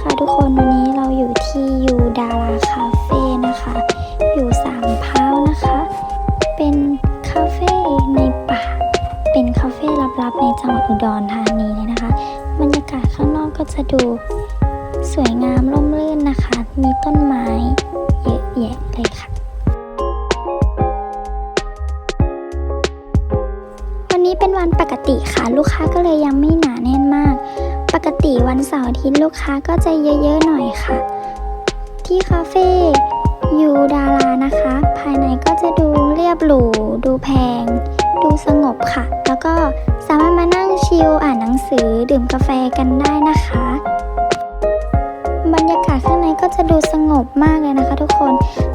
ค่ะทุกคนวันนี้เราอยู่ที่ยูดาราคาเฟ่นะคะ อยู่สามพร้าวนะคะ เป็นคาเฟ่ในป่า เป็นคาเฟ่ลับๆในจังหวัดอุดรธานีเลยนะคะ บรรยากาศข้างนอกก็จะดูสวยงามร่มรื่นนะคะ มีต้นไม้เยอะแยะเลยค่ะ วันนี้เป็นวันปกติค่ะ ลูกค้าก็เลยยังไม่หนาแน่นมาก ปกติวันเสาร์อาทิตย์ลูกค้าก็จะเยอะๆหน่อยค่ะ ที่คาเฟ่ยูดารานะคะ ภายในก็จะดูเรียบหรูดูแพง ดูสงบค่ะ แล้วก็สามารถมานั่งชิลอ่านหนังสือดื่มกาแฟกันได้นะคะ บรรยากาศข้างในก็จะดูสงบมากเลยนะคะ ทุกคน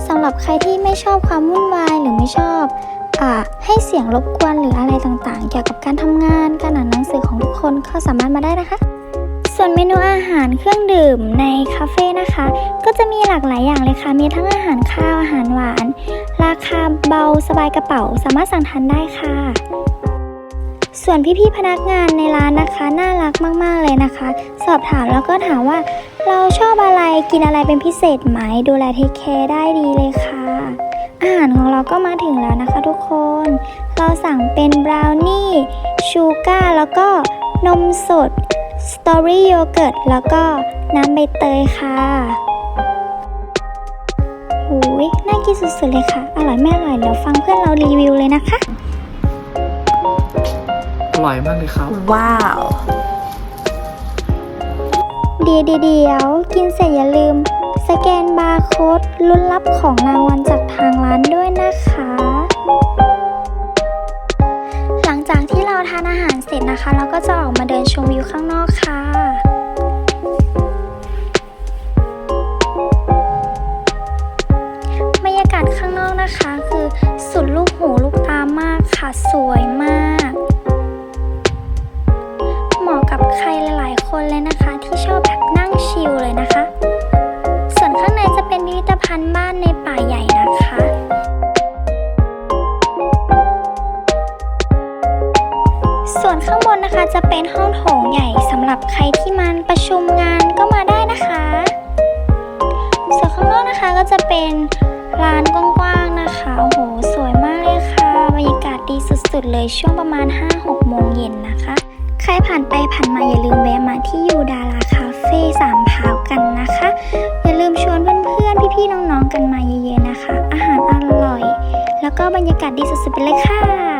สำหรับใครที่ไม่ชอบความวุ่นวายหรือไม่ชอบอ่าให้เสียงรบกวนหรืออะไรต่างๆ เกี่ยวกับการทำงานการอ่านหนังสือของทุกคนก็สามารถมาได้นะคะ ส่วนเมนูอาหารเครื่องดื่มในคาเฟ่นะคะ ก็จะมีหลากหลายอย่างเลยค่ะ มีทั้งอาหารข้าว อาหารหวาน ราคาเบาสบายกระเป๋า สามารถสั่งทานได้ค่ะ ส่วนพี่ๆพนักงานในร้านนะคะ น่ารักมากๆเลยนะคะ สอบถามแล้วก็ถามว่า เราชอบอะไรกินอะไรเป็นพิเศษไหมดูแลเทคแคร์ได้ดีเลยค่ะ อาหารของเราก็มาถึงแล้วนะคะทุกคน เราสั่งเป็นบราวนี่ชูการ์แล้วก็นมสด สตรอเบอรี่โยเกิร์ตแล้วก็น้ำใบเตยค่ะหูยน่ากินสุดๆเลยค่ะ อร่อยไม่อร่อยเดี๋ยวฟังเพื่อนเรารีวิวเลยนะคะ อร่อยมากเลยครับ ว้าว เดี๋ยวเดี๋ยวเดี๋ยวกินเสร็จอย่าลืม สแกนบาร์โค้ดลุ้นรับของรางวัลจากทางร้านด้วยนะคะ นะคะ เราก็จะออกมาเดินชมวิวข้างนอกค่ะบรรยากาศข้างนอกนะคะ คือสุดลูกหูลูกตามากค่ะสวยมาก ส่วนข้างบนนะคะจะเป็นห้องโถงใหญ่สำหรับใครที่มาประชุมงานก็มาได้นะคะ ส่วนข้างนอกนะคะก็จะเป็นร้านกว้างๆนะคะโอ้โหสวยมากเลยค่ะบรรยากาศดีสุดๆ เลยช่วงประมาณ 5-6 โมงเย็นนะคะ ใครผ่านไปผ่านมาอย่าลืมแวะมาที่ยูดาราคาเฟ่สามพาวกันนะคะ อย่าลืมชวนเพื่อนๆพี่ๆน้องๆกันมาเยอะๆนะคะ อาหารอร่อย แล้วก็บรรยากาศดีสุดๆไปเลยค่ะ